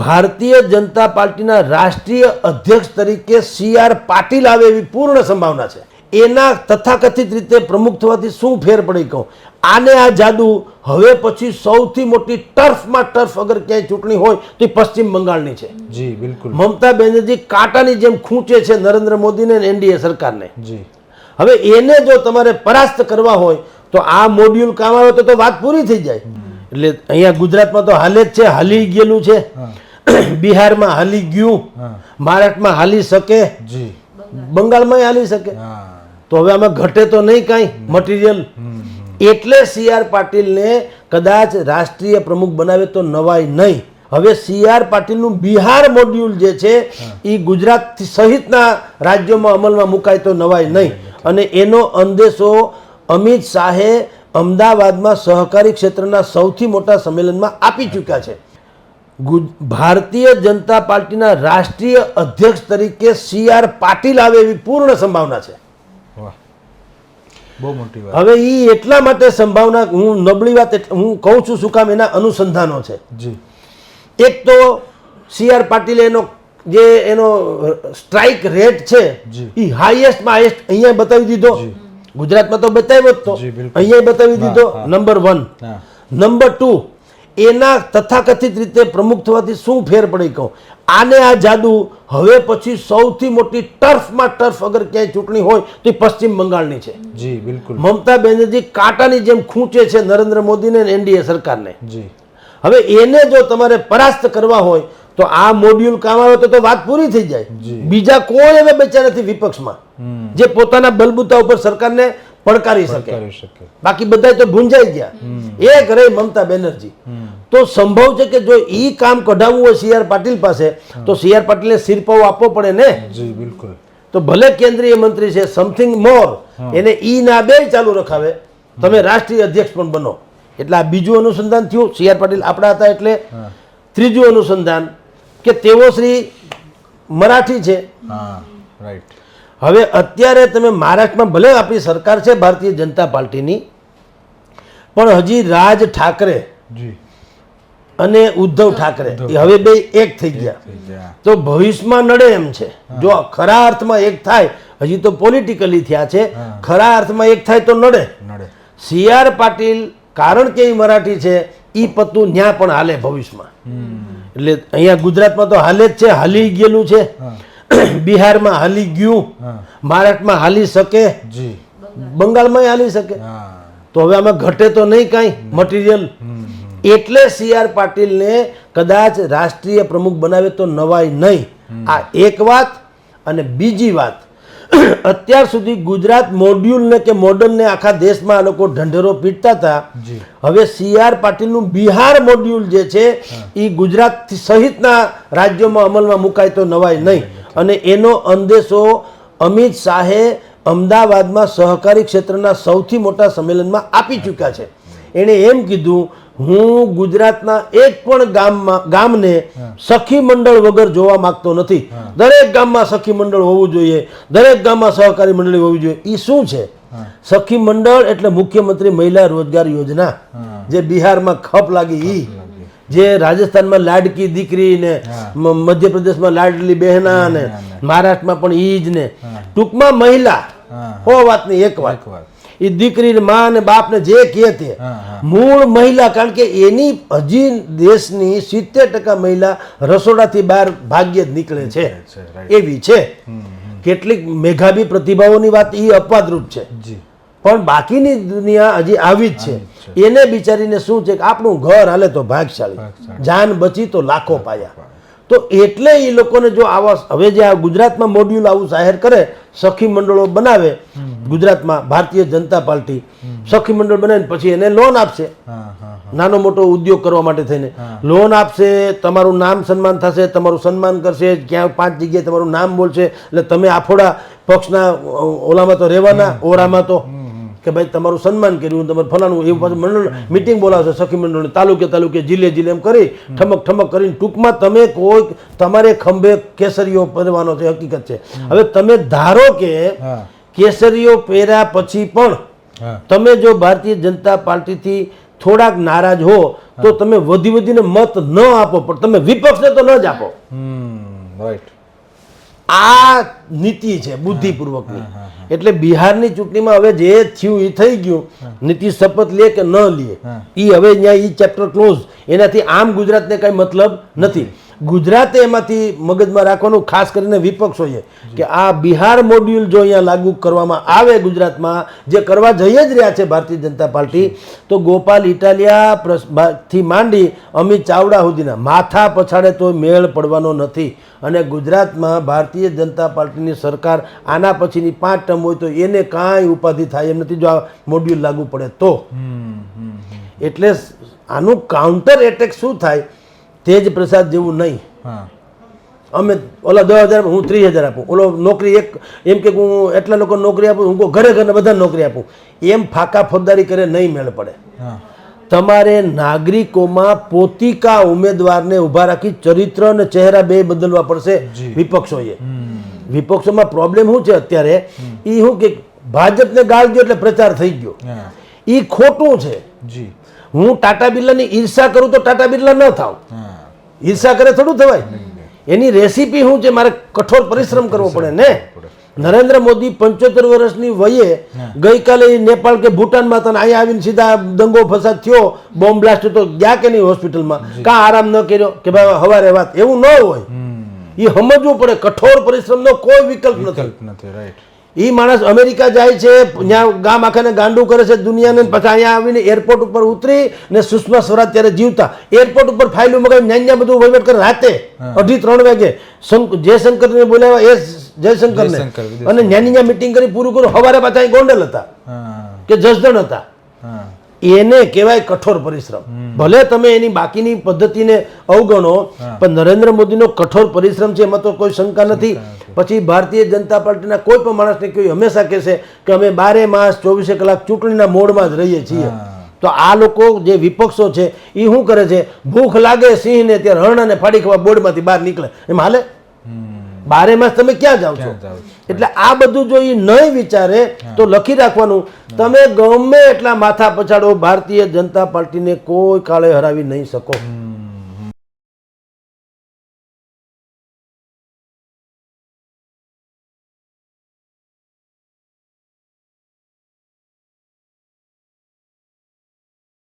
ભારતીય જનતા પાર્ટીના રાષ્ટ્રીય અધ્યક્ષ તરીકે સી આર પાટીલ આવે એવી પૂર્ણ સંભાવના છે. એના તથાકથિત રીતે પ્રમુખ થવાથી શું ફેર પડી કહું? આને આ જાદુ હવે પછી સૌથી મોટી ટર્ફમાં ટર્ફ અગર ક્યાંય ચૂંટણી હોય તો એ પશ્ચિમ બંગાળની છે. જી બિલકુલ. મમતા બેનર્જી કાંટાની જેમ ખૂંચે છે નરેન્દ્ર મોદીને એનડીએ સરકારને. જી. હવે એને જો તમારે પરાસ્ત કરવા હોય તો આ મોડ્યુલ કામ આવે તો તો વાત પૂરી થઈ જાય. એટલે અહીંયા ગુજરાતમાં તો હાલે જ છે હાલી ગયેલું છે. બિહારમાં હાલી ગયું. મહારાષ્ટ્રમાં હાલી શકે. બંગાળમાં હાલી શકે. તો હવે આમાં ઘટે તો નહીં કાંઈ મટીરિયલ એટલે સી આર પાટીલને કદાચ રાષ્ટ્રીય પ્રમુખ બનાવે તો નવાય નહીં. હવે સી આર પાટીલનું બિહાર મોડ્યુલ જે છે એ ગુજરાત સહિતના રાજ્યોમાં અમલમાં મુકાય તો નવાય નહીં. અને એનો અંદેશો અમિત શાહે અમદાવાદમાં સહકારી ક્ષેત્રના સૌથી મોટા સંમેલનમાં આપી ચૂક્યા છે. ભારતીય જનતા પાર્ટીના રાષ્ટ્રીય અધ્યક્ષ તરીકે સી આર પાટીલ આવે એવી પૂર્ણ સંભાવના છે. બહુ મોટી વાત. હવે એ એટલા માટે સંભાવના હું નબળી વાત હું કહું છું શું કામ એના અનુસંધાનો છે. જી. એક તો સી આર પાટીલે એનો જે એનો સ્ટ્રાઇક રેટ છે એ હાઈએસ્ટમાં હાઈએસ્ટ અહીંયા બતાવી દીધો. ગુજરાતમાં તો બતાવ્યો જ તો. અહીંયા બતાવી દીધો. નંબર વન નંબર ટુ એના તથાકથિત રીતે પ્રમુખ થવાથી શું ફેર પડી કહું? આને આ જાદુ હવે પછી સૌથી મોટી ટર્ફમાં ટર્ફ અગર ક્યાંય ચૂંટણી હોય તો એ પશ્ચિમ બંગાળની છે. જી બિલકુલ. મમતા બેનર્જી કાંટાની જેમ ખૂંચે છે નરેન્દ્ર મોદીને એનડીએ સરકારને. જી. હવે એને જો તમારે પરાસ્ત કરવા હોય તો આ મોડ્યુલ કામ આવે તો વાત પૂરી થઈ જાય. બીજા કોઈ એવા બચ્યા નથી વિપક્ષમાં. જે પોતાના બલબૂતા ઉપર સરકારને પડકારી શકે. બાકી બધા તો ભૂંજાઈ ગયા. એક રહી મમતા બેનર્જી. તો સંભવ છે કે જો ઈ કામ કઢાવવું હોય સી આર પાટીલ પાસે તો સી આર પાટીલને સિરપાવ આપવો પડે ને? જી બિલકુલ. તો ભલે કેન્દ્રીય મંત્રી છે સમથિંગ મોર એને ઈ ના બે ચાલુ રખાવે. તમે રાષ્ટ્રીય અધ્યક્ષ પણ બનો. એટલે આ બીજું અનુસંધાન થયું. સી આર પાટીલ આપણા હતા એટલે ત્રીજું અનુસંધાન. કે તેઓ શ્રી મરાઠી છે. રાઈટ હવે અત્યારે તમે મહારાષ્ટ્રમાં ભલે આપણી સરકાર છે ભારતીય જનતા પાર્ટીની પણ હજી રાજ ઠાકરે અને ઉદ્ધવ ઠાકરે એ હવે બે એક થઈ ગયા. તો ભવિષ્યમાં નડે એમ છે. જો ખરા અર્થમાં એક થાય હજી તો પોલિટિકલી થયા છે ખરા અર્થમાં એક થાય તો નડે. નડે. સી આર પાટીલ કારણ કે એ મરાઠી છે એ પત્તું ન્યા પણ હાલે ભવિષ્યમાં. એટલે અહીંયા ગુજરાતમાં તો હાલે જ છે હાલી ગયેલું છે. બિહારમાં હાલી ગયું. મહારાષ્ટ્રમાં હાલી શકે. બંગાળમાં હાલી શકે. તો હવે આમાં ઘટે તો નહીં કાંઈ મટીરિયલ એટલે સી આર પાટીલને કદાચ રાષ્ટ્રીય પ્રમુખ બનાવે તો નવાય નહીં. આ એક વાત અને બીજી વાત. અત્યાર સુધી ગુજરાત મોડ્યુલને કે મોડલને આખા દેશમાં આ લોકો ઢંઢેરો પીટતા હતા. હવે સી આર પાટીલનું બિહાર મોડ્યુલ જે છે એ ગુજરાત સહિતના રાજ્યોમાં અમલમાં મુકાય તો નવાય નહીં. અને એનો અંદેશો અમિત શાહે અમદાવાદમાં સહકારી ક્ષેત્રના સૌથી મોટા સંમેલનમાં આપી ચૂક્યા છે. એણે એમ કીધું હું ગુજરાતના એક પણ ગામમાં ગામને સખી મંડળ વગર જોવા માંગતો નથી. દરેક ગામમાં સખી મંડળ હોવું જોઈએ. દરેક ગામમાં સહકારી મંડળી હોવી જોઈએ. એ શું છે? સખી મંડળ એટલે મુખ્યમંત્રી મહિલા રોજગાર યોજના. જે બિહારમાં ખપ લાગી એ જે રાજસ્થાનમાં લાડકી દીકરી ને મધ્યપ્રદેશમાં લાડલી બહેના ને મહારાષ્ટ્રમાં પણ ઈ જ ને. ટૂંકમાં મહિલા. હા વાતની એક વાત. એક વાત. એ દીકરી મા ને બાપ ને જે કહે તે. મૂળ મહિલા કારણ કે એની હજી દેશની સિત્તેર ટકા મહિલા રસોડાથી બહાર ભાગ્યે જ નીકળે છે. એવી છે. કેટલીક મેઘાવી પ્રતિભાઓની વાત એ અપવાદરૂપ છે. પણ બાકીની દુનિયા હજી આવી જ છે. એને બિચારીને શું છે કે આપણું ઘર હાલે તો ભાગશાળી. જાન બચી તો લાખો પાયા. તો એટલે એ લોકોને જો આવા હવે જે આ ગુજરાતમાં મોડ્યુલ આવું જાહેર કરે સખી મંડળો બનાવે ગુજરાતમાં ભારતીય જનતા પાર્ટી. સખી મંડળ બનાવીને પછી એને લોન આપશે. નાનો મોટો ઉદ્યોગ કરવા માટે થઈને. લોન આપશે તમારું નામ સન્માન થશે તમારું સન્માન કરશે ક્યાં પાંચ જગ્યાએ તમારું નામ બોલશે. એટલે તમે આફોડા પક્ષના ઓલામાં તો રહેવાના ઓરામાં તો કે ભાઈ તમારું સન્માન કર્યું તમારું ફલાણું એવું પાછું મંડળ મિટિંગ બોલાવશે સખી મંડળ તાલુકે તાલુકે જિલ્લે જિલ્લે એમ કરી ઠમક ઠમક કરીને ટૂંકમાં તમે કોઈ તમારે ખંભે કેસરીઓ પહેરવાનો છે હકીકત છે. હવે તમે ધારો કે કેસરીઓ પહેર્યા પછી પણ તમે જો ભારતીય જનતા પાર્ટીથી થોડાક નારાજ હો તો તમે વધી વધીને મત ન આપો પણ તમે વિપક્ષને તો ન જ આપો. રાઈટ આ નીતિ છે બુદ્ધિપૂર્વકની. એટલે બિહારની ચૂંટણીમાં હવે જે થયું એ થઈ ગયું નીતિ શપથ લે કે ન લે એ હવે અહીંયા એ ચેપ્ટર ક્લોઝ. એનાથી આમ ગુજરાતને કઈ મતલબ નથી. ગુજરાતે એમાંથી મગજમાં રાખવાનું ખાસ કરીને વિપક્ષોએ કે આ બિહાર મોડ્યુલ જો અહીંયા લાગુ કરવામાં આવે ગુજરાતમાં જે કરવા જઈ જ રહ્યા છે ભારતીય જનતા પાર્ટી તો ગોપાલ ઇટાલિયા થી માંડી અમિત ચાવડા સુધીના માથા પછાડે તો મેળ પડવાનો નથી. અને ગુજરાતમાં ભારતીય જનતા પાર્ટીની સરકાર આના પછીની પાંચ ટર્મ હોય તો એને કાંઈ ઉપાધિ થાય એમ નથી જો આ મોડ્યુલ લાગુ પડે તો. એટલે આનું કાઉન્ટર એટેક શું થાય? તેજ પ્રસાદ જેવું નહીં. અમે ઓલા દસ હજાર હું ત્રીસ હજાર આપું. ઓલો નોકરી એક એમ કે હું એટલા લોકો નોકરી આપું હું ઘરે ઘરે બધા નોકરી આપું. એમ ફાકા ફોજદારી કરે નહીં મેળ પડે. તમારે નાગરિકોમાં પોતિકા ઉમેદવારને ઊભા રાખી ચરિત્ર અને ચહેરા બે બદલવા પડશે વિપક્ષોએ. વિપક્ષોમાં પ્રોબ્લેમ શું છે અત્યારે? એ શું કે ભાજપને ગાળ ગયો એટલે પ્રચાર થઈ ગયો. એ ખોટું છે. હું ટાટા બિરલાની ઈર્ષા કરું તો ટાટા બિરલા ન થાવ. હા ઈર્ષા કરે થોડું થવાય. એની રેસીપી શું છે મારે કઠોર પરિશ્રમ કરવો પડે ને? નરેન્દ્ર મોદી પંચોતેર વર્ષની વયે ગઈકાલે નેપાળ કે ભૂટાનમાં તને અહીંયા આવીને સીધા દંગો ફસાદ થયો બોમ્બ બ્લાસ્ટ તો ગયા કે નહીં હોસ્પિટલમાં? કાં આરામ ન કર્યો કે ભાઈ હવારે વાત? એવું ન હોય. એ સમજવું પડે કઠોર પરિશ્રમનો કોઈ વિકલ્પ નથી. રાઈટ એ માણસ અમેરિકા જાય છે ત્યાં ગામ આખાને ગાંડું કરે છે દુનિયાને પછી અહીંયા આવીને એરપોર્ટ ઉપર ઉતરી ને સુષ્મા સ્વરાજ ત્યારે જીવતા. એરપોર્ટ ઉપર ફાઇલો મગાવી ન્યા ન્યા બધું વહીવટ કરે. રાતે અઢી ત્રણ વાગે શંક- જયશંકરને બોલાવ્યા એ જયશંકરને. અને ન્યાની ન્યા મિટિંગ કરી પૂરું કર્યું. હવારે પાછા ગોંડલ હતા. કે જસદણ હતા. એને કહેવાય કઠોર પરિશ્રમ. ભલે તમે એની બાકીની પદ્ધતિને અવગણો પણ નરેન્દ્ર મોદીનો કઠોર પરિશ્રમ છે એમાં તો કોઈ શંકા નથી. પછી ભારતીય જનતા પાર્ટીના કોઈ પણ માણસને કોઈ હંમેશા કહેશે કે અમે બારે માસ ચોવીસે કલાક ચૂંટણીના મોડમાં જ રહીએ છીએ. તો આ લોકો જે વિપક્ષો છે એ શું કરે છે? ભૂખ લાગે સિંહને ત્યારે હરણ અને ફાડી ખવા બોર્ડમાંથી બહાર નીકળે. એમ હાલે? બારે માસ તમે ક્યાં જાઓ છો? એટલે આ બધું જો એ નહીં વિચારે તો લખી રાખવાનું. તમે ગમે એટલા માથા પછાડો ભારતીય જનતા પાર્ટીને કોઈ કાળે હરાવી નહીં શકો.